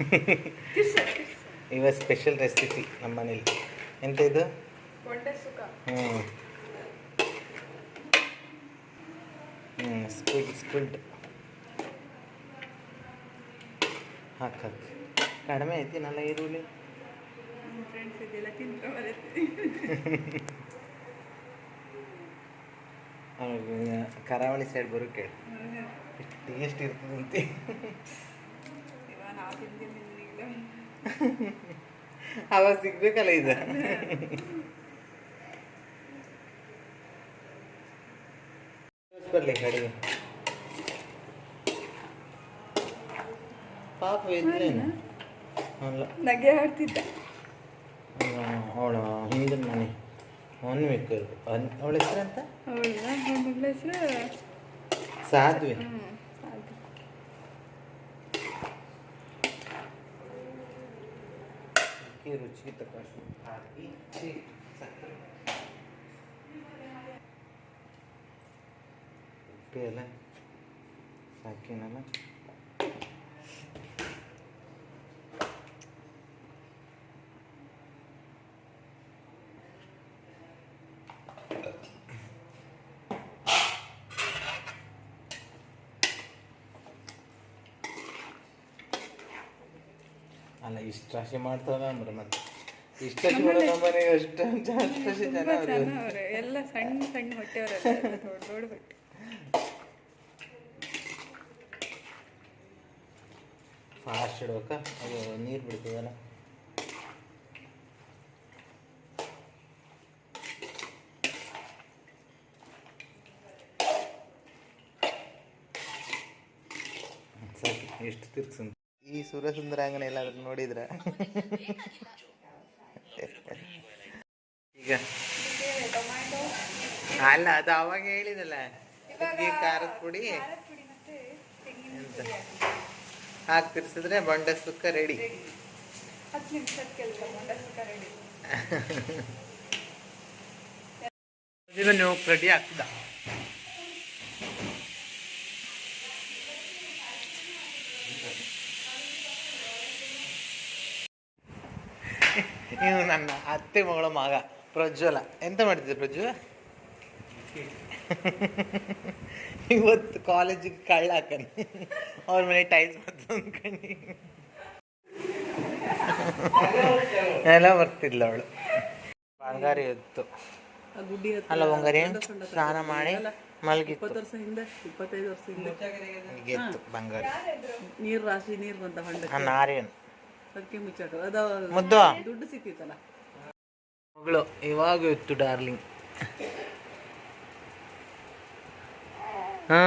ಇವ special recipe ನಮ್ಮ ಮನೇಲಿ. ಎಂತ ಇದು? ಹ್ಞೂ ಹ್ಞೂ ಸ್ಕ್ವಿಡ್ ಸ್ಕ್ವಿಡ್ ಹಾಕಿ ಹಾಕು. ಕಡಿಮೆ ಐತಿನಲ್ಲ ಈರುಳ್ಳಿ? ಕರಾವಳಿ ಸೈಡ್ ಬರೋಕೆ ಟೇಸ್ಟ್ ಇರ್ತದಂತೆ ಇವಾಗ ನಾವು ತಿಂತೀನಿ ಈಗ ಅವಾಗ ಸಿಗ್ಬೇಕಲ್ಲ ಇದು ಬರ್ಲಿ ಕಡೆಗೆ ಪಾಪ ಇದ್ರೇನು ಅಲ್ಲ. ನಗೆ ಆಡ್ತಿದ್ದ ಅವಳ ಹಿಂದಿನ ಮನೆ. ಅನ್ಬೇಕು ಅವಳ ಹೆಸರಂತ ಅವಳ ಮಗಳ ಹೆಸರು? ಸಾಧ್ವಿ. ಹ್ಞೂ ಸಾಕು ಅಕ್ಕಿ ರುಚಿಗೆ ತಕ್ಕಷ್ಟು ಹಾಕಿ ಛೀ, ಅಲ್ಲ ಇಷ್ಟು ರಾಶಿ ಮಾಡ್ತಾವ ಅಂದ್ರೆ ಮತ್ತೆ ಇಷ್ಟು ಅಷ್ಟು ಜಾಸ್ತಿ ಜನ ಅವ್ರು. ಎಲ್ಲ ಸಣ್ಣ ಸಣ್ಣ ಹೊಟ್ಟೆಯವರೆಲ್ಲ ದೊಡ್ಡ ದೊಡ್ಡ ಹೊಟ್ಟೆ. ಫಾಸ್ಟ್ ಇಡ್ಬೇಕ? ಅದು ನೀರು ಬಿಡ್ತದಲ್ಲ. ಸಾಕು ಎಷ್ಟು ತಿರ್ಗ್ಸಂತ ಈ ಸುರಸುಂದರಾಂಗನ ಎಲ್ಲಾದ್ರೂ ನೋಡಿದ್ರೆ. ಈಗ. ಅಲ್ಲ ಅದು ಅವಾಗ ಹೇಳಿದಲ್ಲ. ಖಾರದ ಪುಡಿ. ಹಾಕಿ ತಿರ್ಸಿದ್ರೆ ಬಂಡೆ ಸುಕ್ಕ ರೆಡಿ ನೀವು ರೆಡಿ ಹಾಕ್ತಿದ್ದ Thank ರೆಡಿ ಆಗ್ತದ ಇವು ನನ್ನ ಅತ್ತೆ ಮಗಳ ಮಗ ಪ್ರಜ್ವಲ. ಎಂತ ಮಾಡ್ತಿದ್ದೆ ಪ್ರಜ್ವಲ? ಇವತ್ತು ಕಾಲೇಜಿಗೆ ಕಳ್ಳ ಹಾಕನ್. ಅವ್ರ ಮನೆ ಟೈಲ್ಸ್ ಅಂದ್ಕೊಂಡು ಎಲ್ಲ ಬರ್ತಿದ್ಲ ಅವಳು. ಬಂಗಾರಿ ಹೊತ್ತು. ಹತ್ರ ಅಲ್ಲ ಬಂಗಾರಿ ಸ್ನಾನ ಮಾಡಿ ಮಲಗಿತ್ತು. ಇಪ್ಪತ್ತು ವರ್ಷ ಹಿಂದೆ ಇಪ್ಪತ್ತೈದು ವರ್ಷ ಹಿಂದೆ. ಗೆತ್ತು ಬಂಗಾರಿ. ನೀರು ರಾಶಿ ನೀರು ಬಂತ ನಾರೇನು. ಅದಕ್ಕೆ ಮುಚ್ಚಾಟ ಅದ ಮುದ್ದು ದುಡ್ಡು ಸಿಕ್ಕಿತ್ತಲ್ಲ ಮಗಳು ಇವಾಗ ಇತ್ತು ಡಾರ್ಲಿಂಗ್ ಹಾ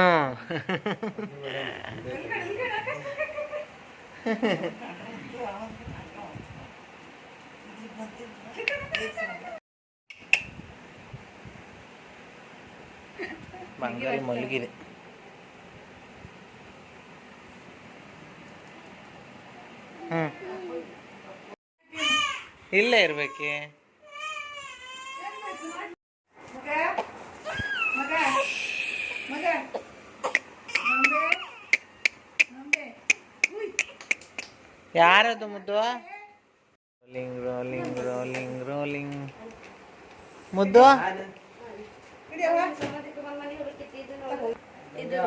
ಬಂಗಾರಿ ಮಲಗಿದೆ ಹ್ಮ್ ಇಲ್ಲೇ ಇರ್ಬೇಕೆ? ಯಾರದು ಮುದ್ದು? ರೋಲಿಂಗ್ ರೋಲಿಂಗ್ ರೋಲಿಂಗ್ ರೋಲಿಂಗ್ ಮುದ್ದು? ಇದು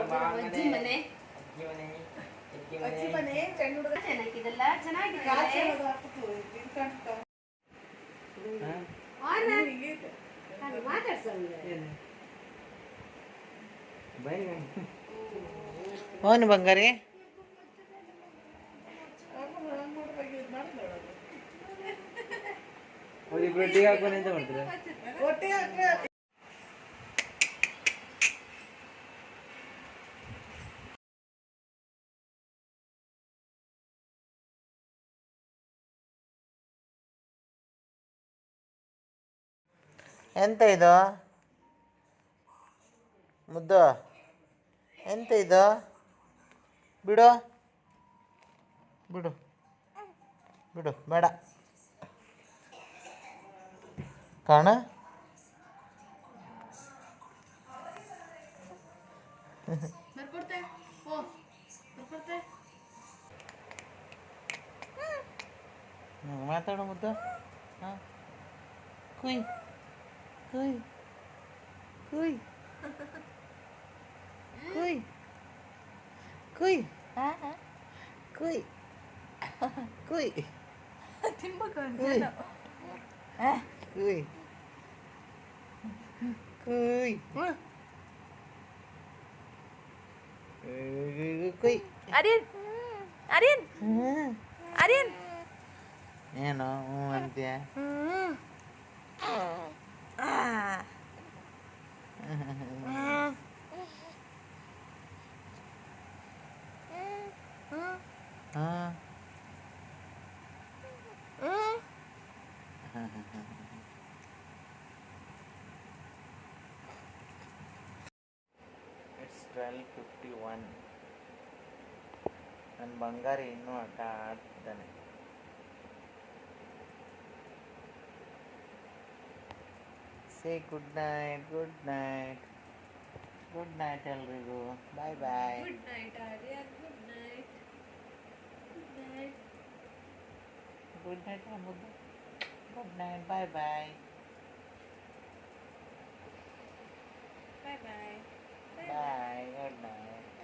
ಅಜ್ಜಿ ಮನೆ ಚೆನ್ನಾಗಿದೆಲ್ಲ ಚೆನ್ನಾಗಿದೆ ಓನ್ ಬಂಗಾರಿ ಎಂತ ಇದು? ಮುದ್ದು. ಎಂತ ಇದು? ಬಿಡು. ಬಿಡು. ಬಿಡು ಬೇಡ. ಕಾಣ. ಮಾತಾಡು ಮುದ್ದು. ಹಾಂ. ಕುಯ್. ಕುಯ್ ಕುಯ್ ಕುಯ್ ಕುಯ್ ಕುಯ್ ಕುಯ್ ತಿನ್ಬೇಕು ಕುಯ್ ಕುಯ್ ಕುಯ್ ಕುಯ್ ಅರಿಯನ್ ಅರಿಯನ್ ಹ್ಮ್. ಅರಿಯನ್ ಏನೋ ಹ್ಞೂ ಅಂತೀಯ ಹಾಂ ಇಟ್ಸ್ ಟ್ವೆಲ್ ಫಿಫ್ಟಿ ಒನ್ ನನ್ನ ಬಂಗಾರ ಇನ್ನೂ ಆಟ ಆಡ್ತಿದ್ದಾನೆ. say good night good night good night ಎಲ್ರಿಗೂ bye bye good night Aryan good night good night good night ಮುದ್ದು good night bye bye bye bye bye good night